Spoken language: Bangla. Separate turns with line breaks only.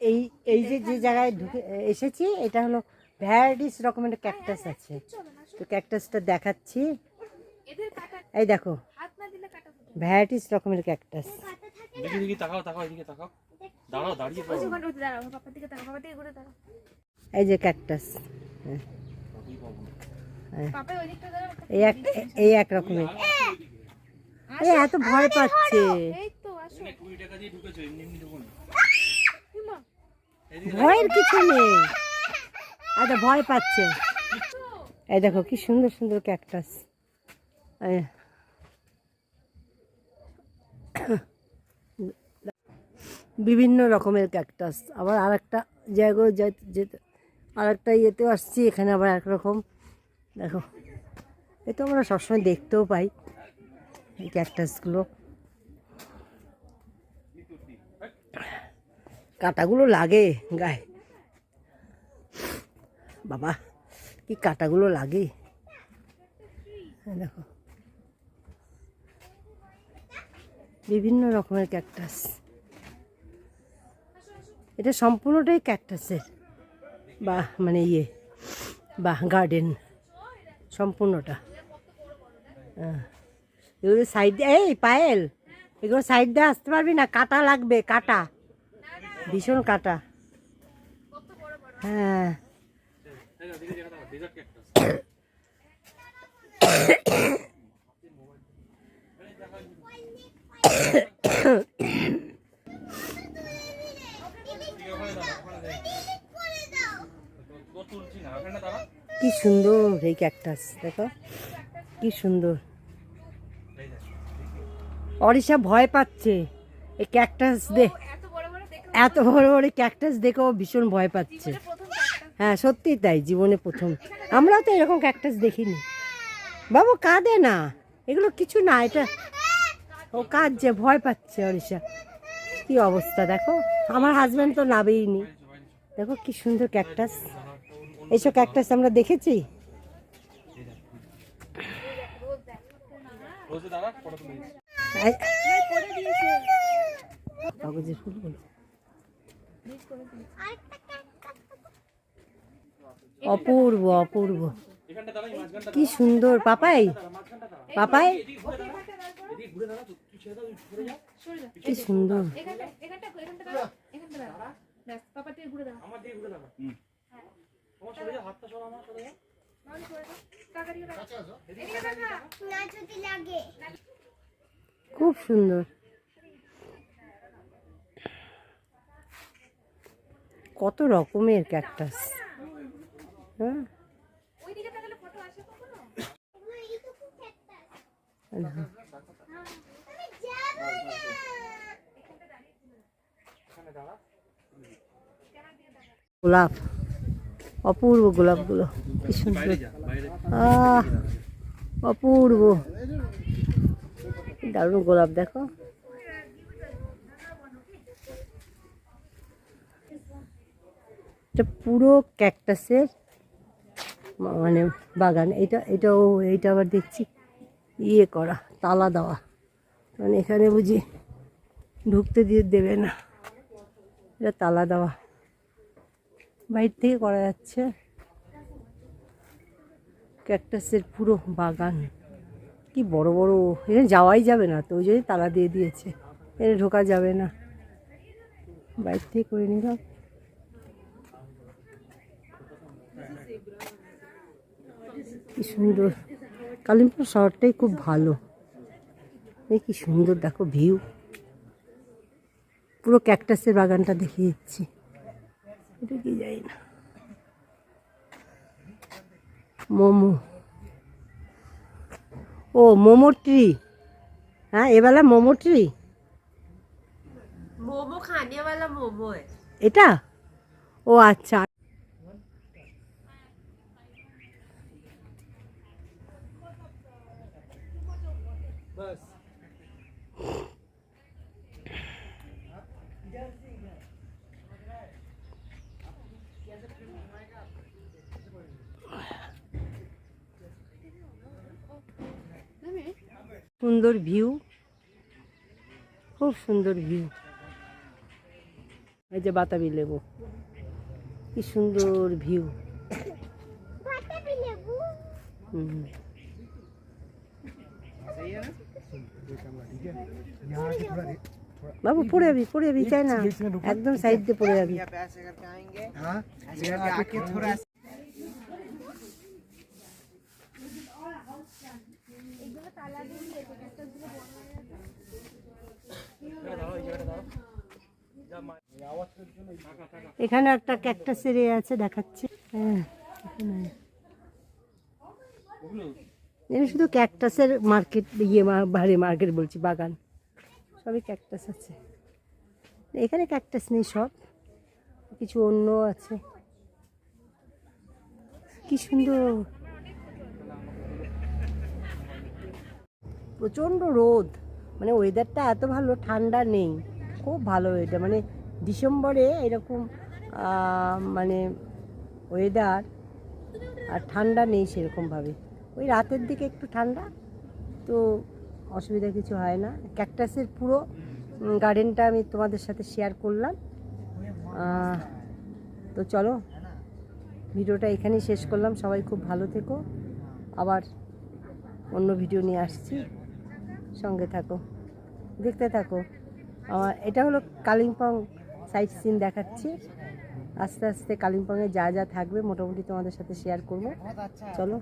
এই এই যে যে জায়গায় ঢুকে এসেছি এটা হলো ভ্যারাইটিস রকমের ক্যাকটাস আছে। তো ক্যাকটাসটা দেখাচ্ছি। এই দেখো
হাত না দিলে কাটা ফুটে
ভ্যারাইটিস রকমের ক্যাকটাস এই যে ক্যাকটাস
দাঁড়াও
এই এক এই এক রকমের। এই এত ভয় পাচ্ছে। ভয়ের কিছু নেই। আচ্ছা ভয় পাচ্ছে। এই দেখো কি সুন্দর সুন্দর ক্যাকটাস বিভিন্ন রকমের ক্যাকটাস আবার আর একটা জায়গায় যেতে আর একটা ইয়েতেও আসছি, এখানে আবার একরকম। দেখো এ তো আমরা সবসময় দেখতেও পাই এই ক্যাকটাসগুলো কাটাগুলো লাগে গায়ে। বাবা, কি কাটাগুলো লাগে। দেখো। বিভিন্ন রকমের ক্যাকটাস। এটা সম্পূর্ণটাই ক্যাকটাসের। বা মানে ইয়ে বা, গার্ডেন। সম্পূর্ণটা। হ্যাঁ। এগুলো সাইড এই পায়েল, এগুলো সাইড দিয়ে আসতে পারবি না? কাটা লাগবে, কাটা। ভীষণ কাটা। হ্যাঁ। কি সুন্দর এই ক্যাকটাস দেখো। কি সুন্দর।
দেখ
অরিশা ভয় পাচ্ছে। এই ক্যাকটাস দে।
এত বড় বড়
ক্যাকটাস দেখেও ভীষণ ভয় পাচ্ছে। হ্যাঁ সত্যি তাই জীবনে প্রথম। আমরাও তো এরকম ক্যাকটাস দেখিনি। বাবু কাঁদে না। এগুলো কিছু না এটা ও কাঁদছে ভয় পাচ্ছে অরিশা কি অবস্থা দেখো। আমার হাজব্যান্ড তো নাবেই নি দেখো কি সুন্দর ক্যাকটাস এইসব ক্যাকটাস আমরা দেখেছি? কাগজের ফুলগুলো অপূর্ব অপূর্ব। কি সুন্দর পাপাই। পাপাই? কি সুন্দর। খুব এখানটা কত রকমের ক্যাকটাস হ্যাঁ। গোলাপ অপূর্ব গোলাপগুলো। কি সুন্দর। আহ অপূর্ব। দারুণ গোলাপ দেখো। এটা পুরো ক্যাকটাসের মানে বাগান। এটা, এটাও, এইটা আবার দেখছি ইয়ে করা, তালা দেওয়া। মানে এখানে বুঝি ঢুকতে দিয়ে দেবে না। এটা তালা দেওয়া। বাইর থেকে করা যাচ্ছে। ক্যাকটাসের পুরো বাগান। কি বড় বড়, এখানে যাওয়াই যাবে না তো, ওই জন্যই তালা দিয়ে দিয়েছে। এখানে ঢোকা যাবে না। বাইর থেকে করে নিলাম। কি সুন্দর। কালিম্পুর শহরটাই খুব ভালো। এই কি সুন্দর দেখো ভিউ পুরো ক্যাকটাসের বাগানটা দেখে যাচ্ছি এটা কি যাই না। মোমো। ও হ্যাঁ, মোমো ট্রি হ্যাঁ এবেলা মোমো ট্রি
মোমো খানিয়াওয়ালা মোমো
এটা? ও আচ্ছা সুন্দর ভিউ। খুব সুন্দর ভিউ। এই যে বাতাবি লেবু। কি সুন্দর ভিউ। বাবু পড়ে যাবি পড়ে যাবি চাই না। একদম সাইড দিয়ে পড়ে যাবি এখানে একটা ক্যাকটাসের এ আছে, দেখাচ্ছি। হ্যাঁ এখানে। শুধু ক্যাকটাসের মার্কেট ইয়ে বাড়ি মার্কেট বলছি, বাগান। সবই ক্যাকটাস আছে। এখানে ক্যাকটাস নেই সব। কিছু অন্য আছে। কি সুন্দর। প্রচণ্ড রোদ। মানে ওয়েদারটা এত ভালো, ঠান্ডা নেই। খুব ভালো ওয়েদার মানে ডিসেম্বরে এরকম মানে ওয়েদার আর ঠান্ডা নেই সেরকমভাবে। ওই রাতের দিকে একটু ঠান্ডা, তো অসুবিধা কিছু হয় না। ক্যাকটাসের পুরো গার্ডেনটা আমি তোমাদের সাথে শেয়ার করলাম। তো চলো, ভিডিওটা এখানেই শেষ করলাম। সবাই খুব ভালো থেকো। আবার অন্য ভিডিও নিয়ে আসছি। সঙ্গে থাকো, দেখতে থাকো। এটা হলো কালিম্পং সাইট সিন দেখাচ্ছি। আস্তে আস্তে কালিম্পংয়ে যা যা থাকবে মোটামুটি তোমাদের সাথে শেয়ার করব। চলো।